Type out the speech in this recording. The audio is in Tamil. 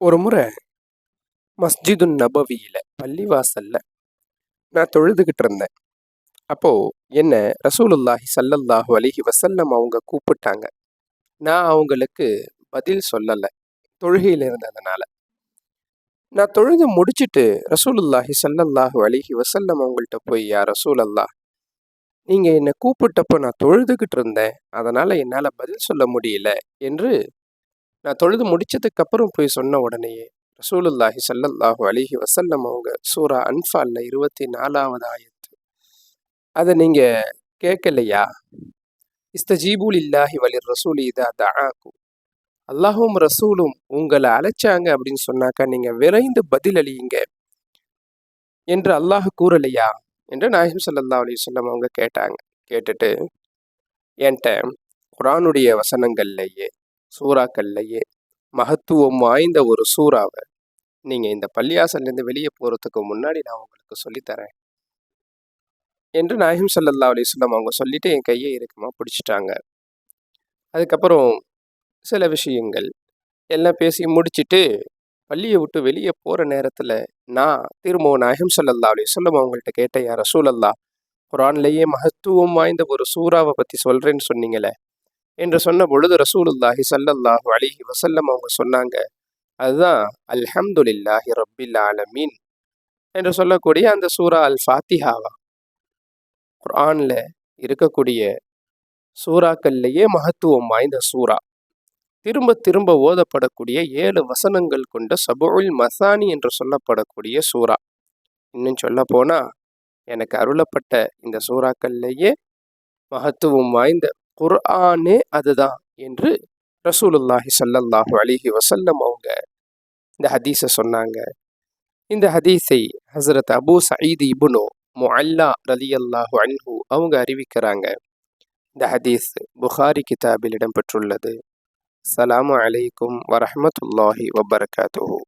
ஒரு முறை மஸ்ஜிது நபவியில் பள்ளிவாசல்ல நான் தொழுதுகிட்டு இருந்தேன். அப்போது என்ன ரசூலுல்லாஹி சல்லல்லாஹு அலிஹி வசல்லம் அவங்க கூப்பிட்டாங்க. நான் அவங்களுக்கு பதில் சொல்லலை தொழுகையில் இருந்ததுனால. நான் தொழுது முடிச்சுட்டு ரசூலுல்லாஹி சல்லல்லாஹு அலிஹி வசல்லம் அவங்கள்ட்ட போய் யா ரசூல் அல்லா நீங்கள் என்னை கூப்பிட்டப்போ நான் தொழுதுகிட்டு இருந்தேன். அதனால் என்னால் பதில் சொல்ல முடியல என்று நான் தொழுது முடிச்சதுக்கு அப்புறம் போய் சொன்ன உடனேயே ரசூலுல்லாஹி சல்லல்லாஹு அலிஹி வசல்லம் அவங்க சூரா அன்ஃபால்ல இருபத்தி நாலாவது ஆயத்து. அதை நீங்கள் கேட்கலையா? இஸ்தஜீபுல் இல்லாஹி வலிர் ரசூல் இதா தாக்கு அல்லாஹும் ரசூலும் உங்களை அழைச்சாங்க அப்படின்னு சொன்னாக்கா நீங்கள் விரைந்து பதில் அழியுங்க என்று அல்லாஹ் கூறலையா? என்று நாயகம் சல்லா அலி சொல்லம் அவங்க கேட்டாங்க. கேட்டுட்டு என்கிட்ட குரானுடைய வசனங்கள்லையே சூறாக்கள்லையே மகத்துவம் வாய்ந்த ஒரு சூறாவை நீங்கள் இந்த பள்ளியாசல்லேருந்து வெளியே போகிறதுக்கு முன்னாடி நான் உங்களுக்கு சொல்லித்தரேன். என்று நாயகம் சல்லல்லா அலிஸ்லாம் அவங்க சொல்லிட்டு என் கையை இறுக்கமாக பிடிச்சிட்டாங்க. அதுக்கப்புறம் சில விஷயங்கள் எல்லாம் பேசி முடிச்சுட்டு பள்ளியை விட்டு வெளியே போகிற நேரத்தில் நான் திரும்பவும் நாயகம் சல்லல்லா சொல்லம் அவங்கள்ட்ட கேட்டேன் யார் ரசூலல்லா குரான்லேயே மகத்துவம் வாய்ந்த ஒரு சூறாவை பற்றி சொல்கிறேன்னு சொன்னீங்களே என்று சொன்ன பொழுது ரசூலுல்லாஹி சல்லல்லாஹு அலிஹி வசல்லம் அவங்க சொன்னாங்க. அதுதான் அல்ஹம்துலில்லாஹி ரப்பில் ஆலமீன் என்று சொல்லக்கூடிய அந்த சூரா அல் ஃபாத்திஹாவா குரானில் இருக்கக்கூடிய சூறாக்கள்லேயே மகத்துவம் வாய்ந்த சூறா. திரும்ப திரும்ப ஓதப்படக்கூடிய ஏழு வசனங்கள் கொண்ட சபுல் மசானி என்று சொல்லப்படக்கூடிய சூறா. இன்னும் சொல்ல போனால் எனக்கு அருளப்பட்ட இந்த சூறாக்கள்லேயே மகத்துவம் வாய்ந்த குர்ஆனே அதுதான் என்று ரசூலுல்லாஹி சல்லல்லாஹு அலிஹி வசல்லம் அவங்க இந்த ஹதீஸை சொன்னாங்க. இந்த ஹதீஸை ஹசரத் அபு இபுனு இபுனோ முஅல்லா ரலி அல்லாஹு அன்ஹு அவங்க அறிவிக்கிறாங்க. இந்த ஹதீஸ் புகாரி கிதாபில் இடம்பெற்றுள்ளது. சலாமு அலைக்கும் வரஹமத்துல்லாஹி வபரகாத்துஹூ.